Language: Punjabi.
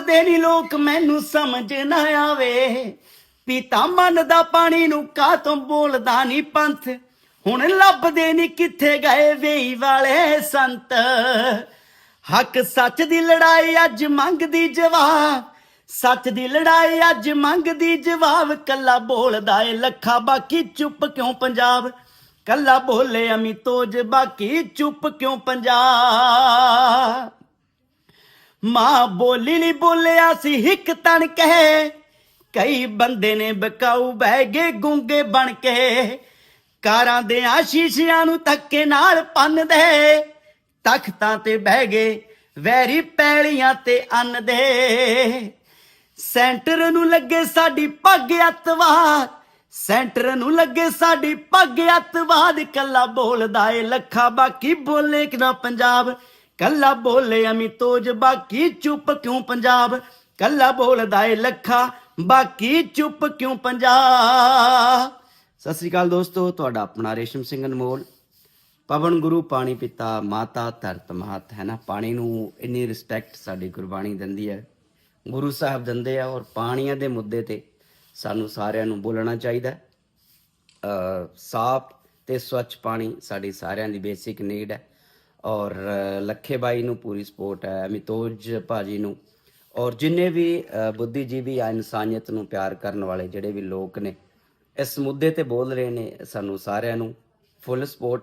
ਦੇ ਨੀ ਲੋਕ ਮੈਨੂੰ ਸਮਝ ਨਾ ਆਵੇ। ਪੀਤਾ ਮਨ ਦਾ ਪਾਣੀ ਨੂੰ ਕਾਹ ਤੋਂ ਬੋਲਦਾ ਨਹੀਂ ਪੰਥ। ਹੁਣ ਲੱਭਦੇ ਨੀ ਕਿੱਥੇ ਗਏ ਵੇਈ ਵਾਲੇ ਸੰਤ। ਹੱਕ ਸੱਚ ਦੀ ਲੜਾਈ ਅੱਜ ਮੰਗਦੀ ਜਵਾਬ। ਸੱਚ ਦੀ ਲੜਾਈ ਅੱਜ ਮੰਗਦੀ ਜਵਾਬ। ਕੱਲਾ ਬੋਲਦਾ ਏ ਲੱਖਾ, ਬਾਕੀ ਚੁੱਪ ਕਿਉਂ ਪੰਜਾਬ? ਕੱਲਾ ਬੋਲੇ ਅਮਿਤੋਜ ਬਾਕੀ ਚੁੱਪ ਕਿਉਂ ਪੰਜਾਬ? ਮਾਂ ਬੋਲੀ ਨਹੀਂ ਬੋਲਿਆ ਸੀ, ਇੱਕ ਤਣ ਕੇ ਕਈ ਬੰਦੇ ਨੇ ਬਕਾਊ ਬਹਿ ਗਏ, ਗੁੰਗੇ ਬਣ ਕੇ। ਕਾਰਾਂ ਦੇ ਆਸ਼ੀਸ਼ਿਆਂ ਨੂੰ ਧੱਕੇ ਨਾਲ ਪੰਨਦੇ ਤਖਤਾਂ ਤੇ ਬਹਿ ਗਏ, ਵੈਰੀ ਪੈਲੀਆਂ ਤੇ ਅੰਨ ਦੇ। ਸੈਂਟਰ ਨੂੰ ਲੱਗੇ ਸਾਡੀ ਪੱਗ ਅਤਵਾਦ। ਸੈਂਟਰ ਨੂੰ ਲੱਗੇ ਸਾਡੀ ਪੱਗ ਅਤਵਾਦ। ਕੱਲਾ ਬੋਲਦਾ ਏ ਲੱਖਾਂ, ਬਾਕੀ ਬੋਲੇ ਕਿ ਨਾ ਪੰਜਾਬ। ਕੱਲਾ ਬੋਲੇ ਅਮਿਤੋਜ ਬਾਕੀ ਚੁੱਪ ਕਿਉਂ ਪੰਜਾਬ? ਕੱਲਾ ਬੋਲਦਾ ਏ ਲੱਖਾ, ਬਾਕੀ ਚੁੱਪ ਕਿਉਂ ਪੰਜਾਬ? ਸਤਿ ਸ੍ਰੀ ਅਕਾਲ ਦੋਸਤੋ, ਤੁਹਾਡਾ ਆਪਣਾ ਰੇਸ਼ਮ ਸਿੰਘ ਅਨਮੋਲ ਪਵਨ ਗੁਰੂ, ਪਾਣੀ ਪਿਤਾ, ਮਾਤਾ, ਧਰਤ ਮਹਤ, ਹੈ ਨਾ? ਪਾਣੀ ਨੂੰ ਇੰਨੀ ਰਿਸਪੈਕਟ ਸਾਡੀ ਗੁਰਬਾਣੀ ਦਿੰਦੀ ਹੈ। ਗੁਰੂ ਸਾਹਿਬ ਦਿੰਦੇ ਆ ਔਰ ਪਾਣੀਆਂ ਦੇ ਮੁੱਦੇ ਤੇ ਸਾਨੂੰ ਸਾਰਿਆਂ ਨੂੰ ਬੋਲਣਾ ਚਾਹੀਦਾ ਹੈ। ਸਾਫ਼ ਤੇ ਸਵੱਛ ਪਾਣੀ ਸਾਡੀ ਸਾਰਿਆਂ ਦੀ ਬੇਸਿਕ ਨੀਡ ਹੈ। ਔਰ ਲੱਖੇ ਬਾਈ ਨੂੰ ਪੂਰੀ ਸਪੋਰਟ ਹੈ, ਅਮਿਤੋਜ ਭਾਜੀ ਨੂੰ। ਔਰ ਜਿੰਨੇ ਵੀ ਬੁੱਧੀਜੀਵੀ ਜਾਂ ਇਨਸਾਨੀਅਤ ਨੂੰ ਪਿਆਰ ਕਰਨ ਵਾਲੇ ਜਿਹੜੇ ਵੀ ਲੋਕ ਨੇ, ਇਸ ਮੁੱਦੇ ਤੇ ਬੋਲ ਰਹੇ ਨੇ ਸਾਨੂੰ ਸਾਰਿਆਂ ਨੂੰ। Full support